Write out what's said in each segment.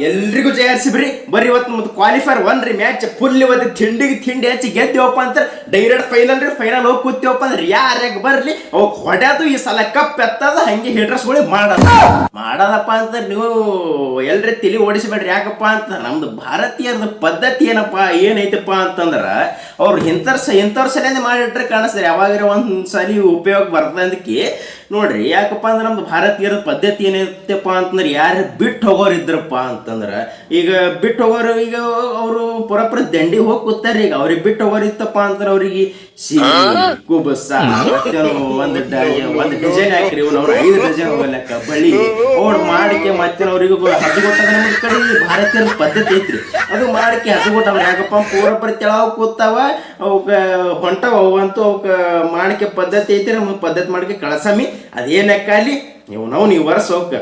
ಎಲ್ರಿಗೂ ಜಯ ಹರಿಸಿ ಬರ್ರಿ ಇವತ್ತು ಮತ್ತು ಕ್ವಾಲಿಫೈರ್ ಒನ್ ರೀ ಮ್ಯಾಚ್ ಫುಲ್ ಇವತ್ತು ತಿಂಡಿಗೆ ತಿಂಡಿ ಹಚ್ಚಿ ಗೆದ್ದೇವಪ್ಪ ಅಂತ ಡೈರೆಕ್ಟ್ ಫೈನಲ್ ರೀ ಫೈನಲ್ ಹೋಗಿ ಕೂತೀವಪ್ಪ ಅಂದ್ರೆ ಯಾರ್ಯಾಗ ಬರ್ಲಿ? ಅವಾಗ ಹೊಡ್ಯಾದು ಈ ಸಲ ಕಪ್ ಎತ್ತದ, ಹಂಗೆ ಹಿಡ್ರಸ್ಗಳು ಮಾಡದ. ಮಾಡದಪ್ಪ ಅಂತ ನೀವು ಎಲ್ರಿ ತಿಳಿ ಓಡಿಸ್ಬೇಡ್ರಿ. ಯಾಕಪ್ಪ ಅಂತ ನಮ್ದು ಭಾರತೀಯರದ ಪದ್ಧತಿ ಏನಪ್ಪ, ಏನೈತಪ್ಪ ಅಂತಂದ್ರ ಅವ್ರು ಇಂಥವ್ರು ಸ ಇಂಥವ್ರ ಸಲಿಂದ ಮಾಡಿಟ್ರೆ ಕಾಣಿಸ್ತಾರೆ. ಯಾವಾಗ ಒಂದ್ಸಲಿ ಉಪಯೋಗ ಬರ್ತದಕ್ಕೆ ನೋಡ್ರಿ, ಯಾಕಪ್ಪ ಅಂದ್ರೆ ನಮ್ದು ಭಾರತೀಯರ ಪದ್ಧತಿ ಏನೈತಪ್ಪ ಅಂತಂದ್ರೆ ಯಾರು ಬಿಟ್ಟು ಹೋಗೋರು ಇದ್ರಪ್ಪ ಅಂತಂದ್ರೆ ಈಗ ಬಿಟ್ಟು ಹೋಗೋರು, ಈಗ ಅವರು ಪುರಪುರ ದಂಡಿಗೆ ಹೋಗಿ ಕೂತಾರೆ ಈಗ ಅವ್ರಿಗೆ ಬಿಟ್ಟು ಹೋಗೋರು ಇತ್ತಪ್ಪ ಅವ್ರಿಗೆ ಸಿಹಿ ಕುಬಸ ಮತ್ತೇನೋ ಒಂದು ಡಿಸೈನ್ ಹಾಕ್ರಿ ಇವ್ನು ಅವ್ರು ಐದು ಡಿಸೈನ್ ಹೋಗಲಕ್ಕ ಬಳಿ ಅವ್ರು ಮಾಡಿಕೆ ಮತ್ತೆ ಅವ್ರಿಗೂ ನಮ್ಮ ಕಡೆ ಭಾರತೀಯ ಪದ್ಧತಿ ಐತ್ರಿ. ಅದು ಮಾಡಿಕೆ ಹಜಗೊಟ್ಟ ಯಾಕಪ್ಪ ಪೂರಪುರ ಕೆಳಗ ಕೂತಾವ ಅವಕ್ಕ ಹೊಂಟವ ಅವಂತೂ ಅವಕ್ಕ ಮಾಡಿಕೆ ಪದ್ಧತಿ ಐತಿ ನಮ್ಗೆ ಪದ್ಧತಿ ಮಾಡಿಕೆ ಕಳಸಮಿ ಅದೇನಕ್ಕಾಲಿ ನೀವು ನಾವು ನೀವು ವರ್ಷ ಹೋಗ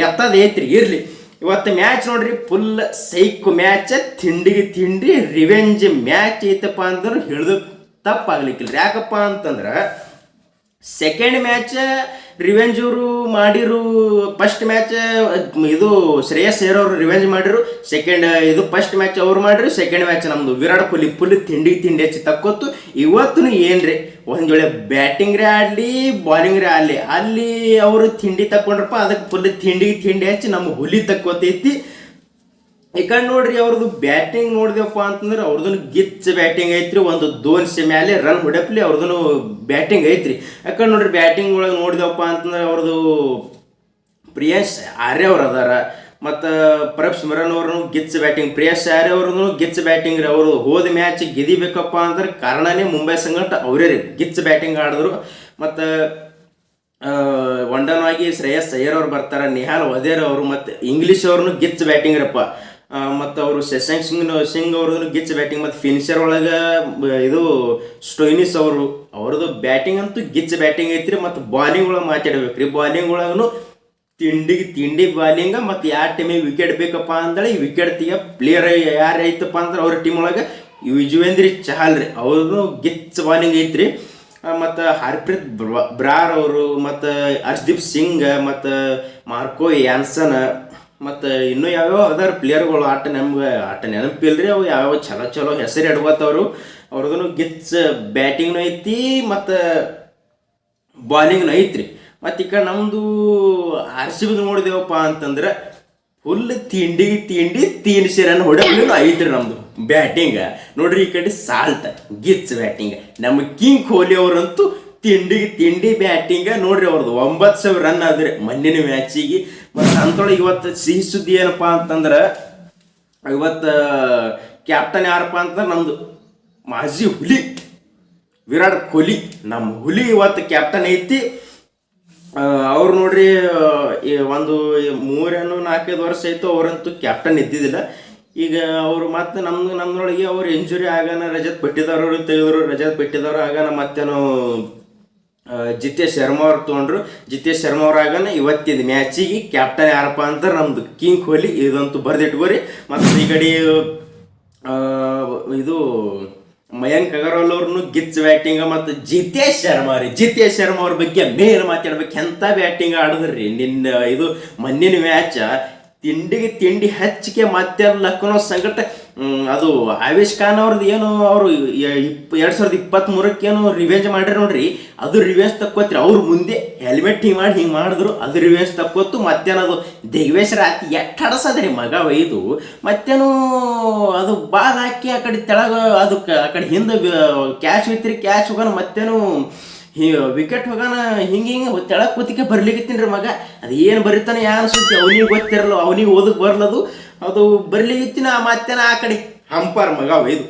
ಎತ್ತದ ಐತ್ರಿ. ಇರ್ಲಿ. ಇವತ್ತು ಮ್ಯಾಚ್ ನೋಡ್ರಿ. ಫುಲ್ ಸೈಕ್ ಮ್ಯಾಚ್ ತಿಂಡಿಗೆ ತಿಂಡಿ ರಿವೆಂಜ್ ಮ್ಯಾಚ್ ಐತಪ್ಪ ಅಂದ್ರೆ ಹಿಡಿದು ತಪ್ಪಾಗ್ಲಿಕ್ಕಿಲ್ಲ ಯಾಕಪ್ಪ ಅಂತಂದ್ರೆ ಸೆಕೆಂಡ್ ಮ್ಯಾಚ್ ರಿವೆಂಜ್ ಅವರು ಮಾಡಿರು ಫಸ್ಟ್ ಮ್ಯಾಚ್ ಇದು ಶ್ರೇಯಸ್ ಸೇರೋರು ರಿವೆಂಜ್ ಮಾಡಿರು ಸೆಕೆಂಡ್ ಇದು ಫಸ್ಟ್ ಮ್ಯಾಚ್ ಅವ್ರು ಮಾಡಿರು ಸೆಕೆಂಡ್ ಮ್ಯಾಚ್ ನಮ್ದು ವಿರಾಟ್ ಕೊಹ್ಲಿ ಫುಲ್ ತಿಂಡಿ ತಿಂಡಿ ಹಚ್ಚಿ ತಕ್ಕೊತ್ತು. ಇವತ್ತು ಏನ್ರಿ, ಒಂದ್ ವೇಳೆ ಆಡ್ಲಿ ಬಾಲಿಂಗ್ ರೇ ಆಡ್ಲಿ, ಅಲ್ಲಿ ಅವರು ತಿಂಡಿ ತಕ್ಕೊಂಡ್ರಪ್ಪ ಅದಕ್ಕೆ ಫುಲ್ ತಿಂಡಿ ತಿಂಡಿ ಹಚ್ಚಿ ನಮ್ಮ ಹುಲಿ ತಕ್ಕೋತೈತಿ. ಕಡೆ ನೋಡ್ರಿ ಅವ್ರದ್ದು ಬ್ಯಾಟಿಂಗ್ ನೋಡಿದೆವಪ್ಪ ಅಂತಂದ್ರೆ ಅವ್ರದ್ದು ಗಿಚ್ ಬ್ಯಾಟಿಂಗ್ ಐತ್ರಿ, ಒಂದು ದೋನ್ಸೆ ಮೇಲೆ ರನ್ ಹೊಡೆಪ್ಲಿ ಅವ್ರದ್ದು ಬ್ಯಾಟಿಂಗ್ ಐತ್ರಿ. ಯಾಕಂದ್ರೆ ನೋಡ್ರಿ ಬ್ಯಾಟಿಂಗ್ ಒಳಗೆ ನೋಡಿದೆವಪ್ಪ ಅಂತಂದ್ರೆ ಅವ್ರದ್ದು ಪ್ರಿಯಾಶ್ ಆರ್ಯ ಅವ್ರು ಅದಾರ. ಮತ್ತು ಪ್ರಭ್ ಸ್ಮರನ್ ಅವ್ರನ್ನು ಗಿಚ್ ಬ್ಯಾಟಿಂಗ್, ಪ್ರಿಯೇಶ್ ಆರ್ಯ ಅವ್ರನ್ನು ಗಿಚ್ ಬ್ಯಾಟಿಂಗ್ ರೀ. ಅವರು ಹೋದ ಮ್ಯಾಚ್ ಗೆದಿಬೇಕಪ್ಪ ಅಂದ್ರೆ ಕಾರಣನೇ ಮುಂಬೈ ಸಂಘಟ ಅವರೇ ರೀ. ಗಿಚ್ ಬ್ಯಾಟಿಂಗ್ ಆಡಿದ್ರು. ಮತ್ತು ಒಂಡನವಾಗಿ ಶ್ರೇಯಸ್ ಅಯ್ಯರ್ ಅವ್ರು ಬರ್ತಾರೆ, ನಿಹಾಲ್ ವದೇರ್ ಅವರು ಮತ್ತು ಇಂಗ್ಲೀಷ್ ಅವ್ರನ್ನು ಗಿಚ್ ಬ್ಯಾಟಿಂಗ್ ರಪ್ಪ. ಮತ್ತು ಅವರು ಶಶಾಂಕ್ ಸಿಂಗ್ ಸಿಂಗ್ ಅವ್ರದ್ದು ಗಿಚ್ ಬ್ಯಾಟಿಂಗ್ ಮತ್ತು ಫಿನಿಷರ್ ಒಳಗೆ ಇದು ಸ್ಟೋಯ್ನಿಸ್ ಅವರು. ಅವ್ರದ್ದು ಬ್ಯಾಟಿಂಗ್ ಅಂತೂ ಗಿಚ್ ಬ್ಯಾಟಿಂಗ್ ಐತ್ರಿ, ಮತ್ತು ಬಾಲಿಂಗ್ ಒಳಗೆ ಮಾತಾಡ್ಬೇಕು ರೀ ಬಾಲಿಂಗ್ ಒಳಗೂ ತಿಂಡಿಗೆ ತಿಂಡಿ ಬಾಲಿಂಗ ಮತ್ತು ಯಾವ ಟೀಮಿಗೆ ವಿಕೆಟ್ ಬೇಕಪ್ಪ ಅಂದ್ರೆ ಈ ವಿಕೆಟ್ ತೆಗಿಯೋ ಪ್ಲೇಯರ್ ಯಾರು ಐತಪ್ಪ ಅಂದ್ರೆ ಅವ್ರ ಟೀಮ್ ಒಳಗೆ ವಿಜುವೇಂದ್ರಿ ಚಹಲ್ ರೀ. ಅವ್ರದ್ದು ಗಿಚ್ ಬಾಲಿಂಗ್ ಐತ್ರಿ. ಮತ್ತು ಹರ್ಪ್ರೀತ್ ಬ್ರ- ಬ್ರಾರ್ ಅವರು, ಮತ್ತು ಹರ್ಷದೀಪ್ ಸಿಂಗ್, ಮತ್ತು ಮಾರ್ಕೋ ಯಾನ್ಸನ್ ಮತ್ತು ಇನ್ನೂ ಯಾವ್ಯಾವ ಅದಾರ ಪ್ಲೇಯರ್ಗಳು ಆಟ ನಮ್ಗೆ, ಆಟ ನೆನಪಿಲ್ರಿ ಅವು ಯಾವ್ಯಾವ ಚಲೋ ಚಲೋ ಹೆಸರು ಇಡ್ಬೋತವ್ರು ಅವ್ರದ್ದು ಗಿಚ್ಚ ಬ್ಯಾಟಿಂಗ್ನು ಐತಿ ಮತ್ತು ಬಾಲಿಂಗ್ನು ಐತ್ರಿ. ಮತ್ತು ಈ ಕಡೆ ನಮ್ಮದು ಆರ್ ಸಿ ಬಿದು ನೋಡಿದೆವಪ್ಪ ಅಂತಂದ್ರೆ ಫುಲ್ ತಿಂಡಿ ತಿಂಡಿ ತೀನ್ ಸೇರನ್ ಹೊಡೆದ್ರೂ ಐತ್ರಿ ನಮ್ಮದು ಬ್ಯಾಟಿಂಗ್ ನೋಡ್ರಿ ಈ ಕಡೆ ಸಾಲ್ತ ಗಿಚ್ ಬ್ಯಾಟಿಂಗ್ ನಮ್ಮ ಕಿಂಗ್ ಕೊಹ್ಲಿ ಅವರಂತೂ ತಿಂಡಿಗೆ ತಿಂಡಿ ಬ್ಯಾಟಿಂಗ್ ನೋಡ್ರಿ ಅವ್ರದ್ದು ಒಂಬತ್ತು ಸಾವಿರ ರನ್ ಆದ್ರಿ ಮಣ್ಣಿನ ಮ್ಯಾಚಿಗೆ. ಮತ್ತು ಅಂತೊಳಗೆ ಇವತ್ತು ಸಿಹಿ ಸುದ್ದಿ ಏನಪ್ಪ ಅಂತಂದ್ರೆ, ಇವತ್ತು ಕ್ಯಾಪ್ಟನ್ ಯಾರಪ್ಪ ಅಂತಂದ್ರೆ ನಮ್ದು ಮಾಜಿ ಹುಲಿ, ವಿರಾಟ್ ಕೊಹ್ಲಿ. ನಮ್ಮ ಹುಲಿ ಇವತ್ತು ಕ್ಯಾಪ್ಟನ್ ಐತಿ. ಅವ್ರು ನೋಡ್ರಿ ಒಂದು ಮೂರೇನು ನಾಲ್ಕೈದು ವರ್ಷ ಆಯ್ತು ಅವರಂತೂ ಕ್ಯಾಪ್ಟನ್ ಇದ್ದಿದ್ದಿಲ್ಲ. ಈಗ ಅವರು ಮತ್ತೆ ನಮ್ದು ನಮ್ದೊಳಗೆ ಅವ್ರು ಇಂಜುರಿ ಆಗಾನ ರಜತ್ ಪಟ್ಟಿದವರು ತೆಗೆದ್ರು ರಜತ್ ಪಟ್ಟಿದವರು ಆಗಾನ ಮತ್ತೇನೋ ಜಿತೇಶ್ ಶರ್ಮಾ ಅವ್ರು ತೊಗೊಂಡ್ರು. ಜಿತೇಶ್ ಶರ್ಮಾ ಅವ್ರಾಗನ ಇವತ್ತಿದ ಇವತ್ತಿನ ಮ್ಯಾಚಿಗೆ ಕ್ಯಾಪ್ಟನ್ ಯಾರಪ್ಪ ಅಂತ ನಮ್ದು ಕಿಂಗ್ ಕೊಹ್ಲಿ ಇದಂತೂ ಬರ್ದಿಟ್ಕೋರಿ. ಮತ್ತು ಈ ಕಡೆ ಇದು ಮಯಾಂಕ್ ಅಗರ್ವಾಲ್ ಅವ್ರನ್ನು ಗಿಚ್ ಬ್ಯಾಟಿಂಗ್ ಮತ್ತು ಜಿತೇಶ್ ಶರ್ಮಾ ರೀ. ಜಿತೇಶ್ ಶರ್ಮಾ ಅವ್ರ ಬಗ್ಗೆ ಮೇನ್ ಮಾತಾಡ್ಬೇಕು ಎಂಥ ಬ್ಯಾಟಿಂಗ್ ಆಡಿದ್ರಿ ನಿನ್ನ ಇದು ಮಣ್ಣಿನ ಮ್ಯಾಚ್ ತಿಂಡಿಗೆ ತಿಂಡಿ ಹಚ್ಚಿಕೆ ಮತ್ತೆ ಲಕ್ನೋ ಸಂಕಟ ಅದು ಆವೇಶ್ ಖಾನ್ ಅವ್ರದ್ದು ಏನು ಅವರು ಎರಡು ಸಾವಿರದ ಇಪ್ಪತ್ತ್ಮೂರಕ್ಕೆ ಏನು ರಿವೆಂಜ್ ಮಾಡ್ರಿ ನೋಡ್ರಿ. ಅದು ರಿವೆಂಜ್ ತಕ್ಕೋತ್ರಿ. ಅವ್ರ ಮುಂದೆ ಹೆಲ್ಮೆಟ್ ಹಿಂಗೆ ಮಾಡಿ ಹಿಂಗೆ ಮಾಡಿದ್ರು, ಅದು ರಿವೆಂಜ್ ತಕ್ಕೋತು ಮತ್ತೇನದು ದಿಗ್ವೇಶ್ ರಾತಿ ಎಟ್ಟ ಹಡಸದ್ರಿ ಮಗ ಒಯ್ದು. ಮತ್ತೇನು ಅದು ಬಾಲ್ ಹಾಕಿ ಆ ಕಡೆ ತೆಳಗ, ಅದು ಕ- ಆ ಕಡೆ ಹಿಂದೆ ಕ್ಯಾಶ್ ಐತ್ರಿ ಕ್ಯಾಶ್ ಹೋಗೋಣ. ಮತ್ತೇನು ವಿಕೆಟ್ ಹೋಗೋಣ ಹಿಂಗೆ ಹಿಂಗೆ ತೆಳಗ್ ಕೂತಿಕೆ ಬರ್ಲಿಕತ್ತೀನಿ ರೀ ಮಗ. ಅದು ಏನು ಬರೀತಾನೆ ಯಾರು ಸುದ್ದಿ? ಅವನಿಗೆ ಗೊತ್ತಿರಲ್ಲ, ಅವನಿಗೆ ಓದಕ್ಕೆ ಬರಲದು. ಅದು ಬರ್ಲಿಕತ್ತಿನ ಮತ್ತೇನ ಆ ಕಡೆ. ಹಂಪಾರ ಮಗ ಒಯ್ದು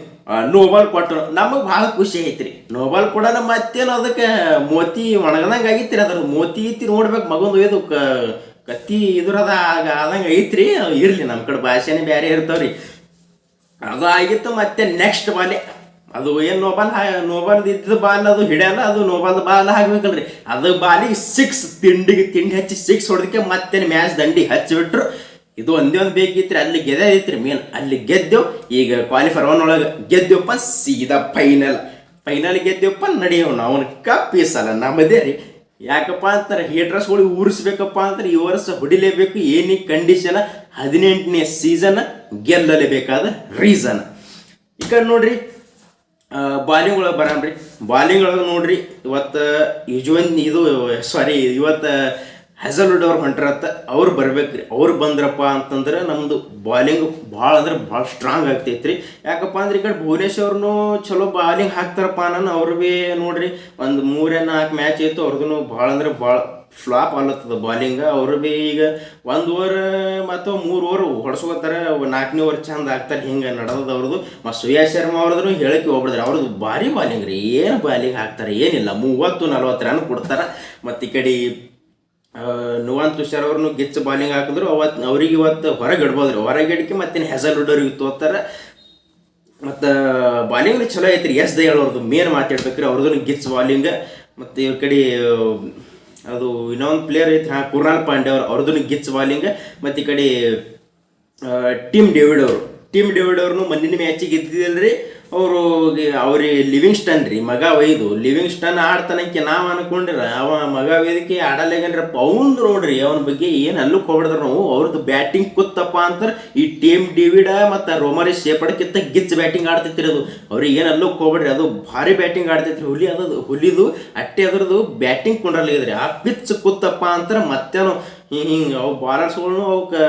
ನೋಬಾಲ್ ಕೊಟ್ಟರು. ನಮಗೆ ಭಾಳ ಖುಷಿ ಐತ್ರಿ. ನೋಬಾಲ್ ಕೊಡೋಣ ಮತ್ತೇನು ಅದಕ್ಕೆ ಮೋತಿ ಒಣಗದಂಗೆ ಆಗಿತ್ರಿ ಅದ್ರ ಮೋತಿ ಐತಿ ನೋಡ್ಬೇಕು ಮಗಂದು ಒಯ್ದು ಕ, ಕತ್ತಿ ಇದ್ರದ ಆಗ ಆದಂಗೆ ಐತ್ರಿ. ಇರಲಿ ನಮ್ಮ ಕಡೆ ಭಾಷೆನೇ ಬೇರೆ ಇರ್ತಾವ್ರಿ. ಅದು ಆಗಿತ್ತು ಮತ್ತೆ ನೆಕ್ಸ್ಟ್ ಬಾಲೆ ಅದು ಏನು ನೋಬಾಲ್ ನೋಬಾಲ್ ಇದ್ದ ಬಾಲ್ ಅದು ಹಿಡಿಯಲ್ಲ, ಅದು ನೋಬಾಲ್ ಬಾಲ್ ಹಾಕ್ಬೇಕಲ್ರಿ. ಅದು ಬಾಲಿಗೆ ಸಿಕ್ಸ್ ತಿಂಡಿಗೆ ತಿಂಡಿ ಹಚ್ಚಿ ಸಿಕ್ಸ್ ಹೊಡೆದಕ್ಕೆ ಮತ್ತೆ ಮ್ಯಾಚ್ ದಂಡಿ ಹಚ್ಚಿಬಿಟ್ರು. ಇದು ಒಂದೇ ಒಂದು ಬೇಕಿತ್ರಿ, ಅಲ್ಲಿ ಗೆದ್ದಿತ್ರಿ ಮೇನ್ ಅಲ್ಲಿ ಗೆದ್ದೆವು. ಈಗ ಕ್ವಾಲಿಫೈರ್ ಒನ್ ಒಳಗೆ ಗೆದ್ದೆವಪ್ಪ, ಸೀದಾ ಫೈನಲ್ ಫೈನಲ್ ಗೆದ್ದೆವಪ್ಪ, ನಡೆಯೋ ನಾವು ಕಪ್ ಈ ನಮ್ಮದೇ ರೀ. ಯಾಕಪ್ಪ ಅಂತಾರೆ ಹೀಟ್ರಸ್ಗಳು ಊರಿಸ್ಬೇಕಪ್ಪ ಅಂದ್ರೆ ಈ ವರ್ಷ ಹೊಡಿಲೇಬೇಕು, ಏನೇ ಕಂಡೀಷನ್ ಹದಿನೆಂಟನೇ ಸೀಸನ್ ಗೆಲ್ಲಲೇಬೇಕಾದ ರೀಸನ್ ಈ ಕಡೆ ನೋಡ್ರಿ ಬಾಲಿಂಗ್ ಒಳಗೆ ಬರಾಮ್ರಿ ಬಾಲಿಂಗ್ ಒಳಗೆ ನೋಡ್ರಿ, ಇವತ್ತು ಯುಜುವನ್ ಇದು ಸಾರಿ ಇವತ್ತು ಹೆಸಲ್ವುಡ್ ಅವ್ರು ಹೊಂಟ್ರತ್ತ, ಅವ್ರು ಬರ್ಬೇಕು ರೀ ಅವ್ರು ಬಂದ್ರಪ್ಪ ಅಂತಂದ್ರೆ ನಮ್ಮದು ಬಾಲಿಂಗ್ ಭಾಳ ಅಂದ್ರೆ ಭಾಳ ಸ್ಟ್ರಾಂಗ್ ಆಗ್ತೈತ್ರಿ. ಯಾಕಪ್ಪ ಅಂದ್ರೆ ಈ ಕಡೆ ಭುವನೇಶ್ವರ್ನು ಚಲೋ ಬಾಲಿಂಗ್ ಹಾಕ್ತಾರಪ್ಪ ನಾನು ಅವ್ರು ಭೀ ನೋಡ್ರಿ, ಒಂದು ಮೂರೇ ನಾಲ್ಕು ಮ್ಯಾಚ್ ಇತ್ತು ಅವ್ರದ್ದು ಭಾಳ ಅಂದ್ರೆ ಭಾಳ ಫ್ಲಾಪ್ ಆಲತ್ತದ ಬಾಲಿಂಗ್ ಅವರು ಭೀ ಈಗ ಒಂದು ಓವರ್ ಮತ್ತು ಮೂರು ಓವರ್ ಹೊಡ್ಸ್ಕೋತಾರೆ ನಾಲ್ಕನೇ ಓವರ್ ಚಂದ ಆಗ್ತಾರೆ. ಹಿಂಗೆ ನಡೆದದ ಅವ್ರದ್ದು ಮತ್ತು ಸುಯಾ ಶರ್ಮಾ ಅವ್ರದ್ದು ಹೇಳಕ್ಕೆ ಹೋಗ್ಬಿಡ್ತಾರೆ. ಅವ್ರದ್ದು ಭಾರಿ ಬಾಲಿಂಗ್ ರೀ. ಏನು ಬಾಲಿಂಗ್ ಹಾಕ್ತಾರೆ? ಏನಿಲ್ಲ. ಮೂವತ್ತು, ನಲ್ವತ್ತು ರನ್ ಕೊಡ್ತಾರೆ. ಮತ್ತು ಈ ಕಡೆ ನುವಾನ್ ತುಷಾರ್ ಅವ್ರನ್ನು ಗಿಚ್ಚ ಬಾಲಿಂಗ್ ಹಾಕಿದ್ರು. ಅವತ್ತು ಅವ್ರಿಗೆ ಇವತ್ತು ಹೊರಗೆ ಇಡ್ಬೋದ್ರಿ ಹೊರಗೆ ಇಡ್ಕೆ ಮತ್ತೇನು ಹೆಸಲ್ ಹುಡ್ಡೋರಿಗೆ ತೋತಾರೆ ಮತ್ತು ಬಾಲಿಂಗ್ ಚಲೋ ಐತ್ರಿ. ಎಸ್ ದಯಾಳ್ ಅವ್ರದ್ದು ಮೇನ್ ಮಾತಾಡ್ಬೇಕ್ರಿ ಅವ್ರದ್ದು ಗಿಚ್ ಬಾಲಿಂಗ್ ಮತ್ತು ಇವ್ರ ಕಡೆ ಅದು ಇನ್ನೊಂದು ಪ್ಲೇಯರ್ ಐತ್ರಿ ಹಾಂ ಕುರ್ನಾಲ್ ಪಾಂಡೆ ಅವ್ರು ಅವ್ರದ್ದು ಗಿಚ್ ಬಾಲಿಂಗ್ ಮತ್ತು ಈ ಕಡೆ ಟೀಮ್ ಡೇವಿಡ್ ಅವರು. ಟೀಮ್ ಡೇವಿಡ್ ಅವ್ರನ್ನು ಮಂದಿನ ಮ್ಯಾಚಿಗೆ ಗೆದ್ದಿದ್ದಲ್ರಿ. ಅವರು ಅವ್ರಿಗೆ ಲಿವಿಂಗ್ಸ್ಟನ್ ರೀ, ಮಗ ಒಯ್ದು. ಲಿವಿಂಗ್ಸ್ಟನ್ ಆಡ್ತಾನಕ್ಕೆ ನಾವು ಅನ್ಕೊಂಡ್ರ, ಅವ ಮಗ ವೇದಿಕೆ ಆಡಲ್ಲೇಗನ್ರಪ್ಪ ಅವ್ನು ನೋಡ್ರಿ, ಅವನ ಬಗ್ಗೆ ಏನು ಅಲ್ಲೂ ಹೋಗ್ಬಿಡ್ದಾರ ನಾವು. ಅವ್ರದ್ದು ಬ್ಯಾಟಿಂಗ್ ಕೂತಪ್ಪ ಅಂತಾರೆ, ಈ ಟೀಮ್ ಡಿವಿಡ ಮತ್ತು ರೋಮರಿ ಶೇಪಡಕ್ಕಿಂತ ಗಿಚ್ ಬ್ಯಾಟಿಂಗ್ ಆಡ್ತೈತ್ರಿ ಅದು. ಅವ್ರಿಗೆ ಏನು ಅಲ್ಲೂ ಹೋಗ್ಬಿಡ್ರಿ, ಅದು ಭಾರಿ ಬ್ಯಾಟಿಂಗ್ ಆಡ್ತೈತ್ರಿ. ಹುಲಿ ಅದು ಹುಲಿದು ಅಟ್ಟೆ ಅದ್ರದ್ದು ಬ್ಯಾಟಿಂಗ್ ಕೊಂಡ್ರಲ್ಲಿದ್ರಿ. ಆ ಪಿಚ್ ಕೂತಪ್ಪ ಅಂತಾರೆ ಮತ್ತೇನು ಹಿಂಗೆ ಅವು ಬಾಲರ್ಸ್ಗಳ್ನು ಅವಕ್ಕೆ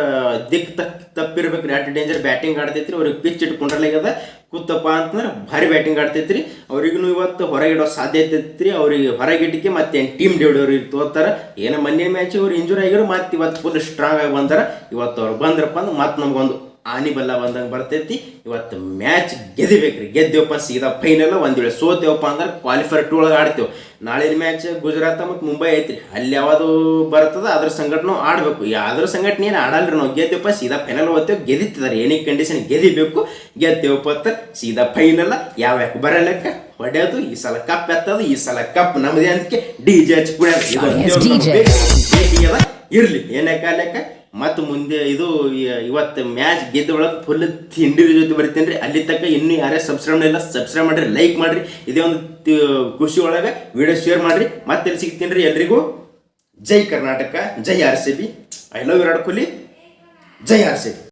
ದಿಕ್ ತಪ್ಪಿರ್ಬೇಕು ತಪ್ಪಿರ್ಬೇಕು ಅಟ್ ಡೇಂಜರ್ ಬ್ಯಾಟಿಂಗ್ ಆಡ್ತೈತ್ರಿ, ಅವ್ರಿಗೆ ಪಿಚ್ ಇಟ್ಕೊಂಡ್ರಲ್ಲಾಗ್ಯದ ಕೂತಪ್ಪ ಅಂತಂದ್ರೆ ಭಾರಿ ಬ್ಯಾಟಿಂಗ್ ಆಡ್ತೈತ್ರಿ ಅವ್ರಿಗೂ ಇವತ್ತು ಹೊರಗಿಡೋ ಸಾಧ್ಯತೆ ಐತ್ರಿ ಅವ್ರಿಗೆ ಹೊರಗಿಡಕ್ಕೆ ಮತ್ತೆ ಟೀಮ್ ಡೇವಿಡ್ ಅವ್ರಿಗೆ ತೋತಾರ. ಏನೋ ಮೊನ್ನೆ ಮ್ಯಾಚ್ ಅವ್ರು ಇಂಜುರಿ ಆಗಿರೋ ಮತ್ತೆ ಇವತ್ತು ಫುಲ್ ಸ್ಟ್ರಾಂಗ್ ಆಗಿ ಬಂದಾರ. ಇವತ್ತು ಅವ್ರು ಬಂದ್ರಪ್ಪ ಅಂದ್ರೆ ಮತ್ತೆ ನಮ್ಗೊಂದು ಆನಿ ಬಲ್ಲ ಬಂದಂಗೆ ಬರ್ತೈತಿ. ಇವತ್ತು ಮ್ಯಾಚ್ ಗೆದಿಬೇಕ್ರಿ. ಗೆದ್ದೇವಪ್ಪ ಸೀದಾ ಫೈನಲ್ ಒಂದು ವೇಳೆ ಸೋತೇವಪ್ಪ ಅಂದ್ರೆ ಕ್ವಾಲಿಫೈರ್ ಟೂ ಒಳಗೆ ಆಡ್ತೇವೆ. ನಾಳಿನ ಮ್ಯಾಚ್ ಗುಜರಾತ್ ಮತ್ತು ಮುಂಬೈ ಐತ್ರಿ. ಅಲ್ಲಿ ಯಾವುದು ಬರ್ತದ ಅದ್ರ ಸಂಘಟನೆ ಆಡಬೇಕು. ಯಾವ್ದ್ರ ಸಂಘಟನೆ ಏನು ಆಡಲ್ರಿ ನಾವು. ಗೆದ್ದೇವಪ್ಪ ಸೀದಾ ಫೈನಲ್ ಓದ್ತೇವೆ. ಗೆದಿತ್ತಿದಾರೆ ಏನೇ ಕಂಡೀಷನ್ ಗೆದಿಬೇಕು. ಗೆದ್ದೇವಪ್ಪ ಅಂತ ಸೀದಾ ಫೈನಲ್ ಯಾವ ಯಾಕೆ ಬರಲಕ್ಕ ಹೊಡೆಯೋದು. ಈ ಸಲ ಕಪ್ ಎತ್ತದು. ಈ ಸಲ ಕಪ್ ನಮ್ಮದೇ ಅದಕ್ಕೆ ಡಿ ಜೆ ಹಚ್ಬಿಡ ಇರಲಿ. ಏನಕ್ಕ ಲೆಕ್ಕ ಮತ್ತು ಮುಂದೆ ಇದು ಇವತ್ತು ಮ್ಯಾಚ್ ಗೆದ್ದ ಒಳಗೆ ಫುಲ್ ತಿಂಡಿ ಜೊತೆ ಬರ್ತೀನಿ ರೀ ಅಲ್ಲಿ ತನಕ ಇನ್ನೂ ಯಾರೇ ಸಬ್ಸ್ಕ್ರೈಬ್ ಇಲ್ಲ ಸಬ್ಸ್ಕ್ರೈಬ್ ಮಾಡಿರಿ ಲೈಕ್ ಮಾಡಿರಿ. ಇದೇ ಒಂದು ಖುಷಿ ಒಳಗೆ ವಿಡಿಯೋ ಶೇರ್ ಮಾಡಿರಿ. ಮತ್ತೆ ಎಲ್ಲಿ ಸಿಗ್ತೀನಿ ರೀ ಎಲ್ರಿಗೂ? Jai Karnataka, Jai R C B. I love Virat Kohli. Jai R C B.